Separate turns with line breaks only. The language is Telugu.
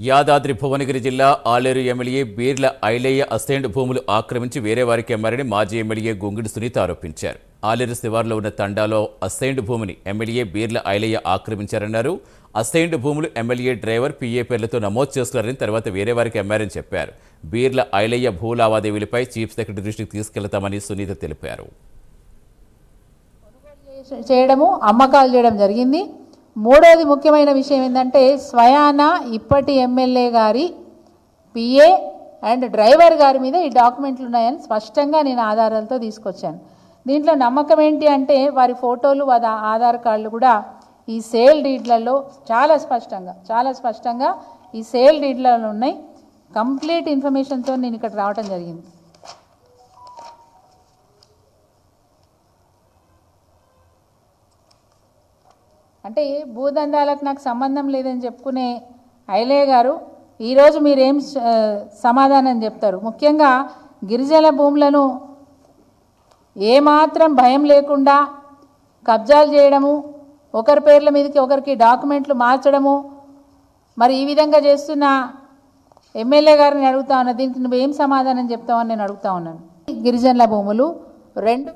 యాదాద్రి భువనగిరి జిల్లా ఆలేరు ఎమ్మెల్యే బీర్ల ఐలయ్య అసైన్డ్ భూములు ఆక్రమించి వేరే వారికి అమ్మారని మాజీ ఎమ్మెల్యే గొంగిడి సునీత ఆరోపించారు. ఆలేరు శివార్లో ఉన్న తండాలో అసైన్డ్ భూమిని ఎమ్మెల్యే బీర్ల ఐలయ్య ఆక్రమించారన్నారు. అసైన్డ్ భూములు ఎమ్మెల్యే డ్రైవర్ పీఏ పేర్లతో నమోదు చేసుకున్నారని తర్వాత వేరే వారికి అమ్మారని చెప్పారు. బీర్ల ఐలయ్య భూ లావాదేవీలపై చీఫ్ సెక్రటరీ దృష్టికి తీసుకెళ్తామని సునీత తెలిపారు.
చేయడము అమ్మకాలు చేయడం జరిగింది. మూడోది ముఖ్యమైన విషయం ఏంటంటే స్వయాన ఇప్పటి ఎమ్మెల్యే గారి పిఏ అండ్ డ్రైవర్ గారి మీద ఈ డాక్యుమెంట్లు ఉన్నాయని స్పష్టంగా నేను ఆధారాలతో తీసుకొచ్చాను. దీంట్లో నమ్మకం ఏంటి అంటే వారి ఫోటోలు వారి ఆధార్ కార్డులు కూడా ఈ సేల్ డీడ్లలో చాలా స్పష్టంగా చాలా స్పష్టంగా ఈ సేల్ డీడ్లలో ఉన్నాయి. కంప్లీట్ ఇన్ఫర్మేషన్తో నేను ఇక్కడ రావడం జరిగింది. అంటే భూదందాలకు నాకు సంబంధం లేదని చెప్పుకునే ఐలయ్య గారు ఈరోజు మీరేం సమాధానం చెప్తారు? ముఖ్యంగా గిరిజన భూములను ఏమాత్రం భయం లేకుండా కబ్జాలు చేయడము ఒకరి పేర్ల మీదకి ఒకరికి డాక్యుమెంట్లు మార్చడము మరి ఈ విధంగా చేస్తున్న ఎమ్మెల్యే గారిని అడుగుతా ఉన్నా దీనికి నువ్వేం సమాధానం చెప్తావని నేను అడుగుతా ఉన్నాను. గిరిజనుల భూములు రెండు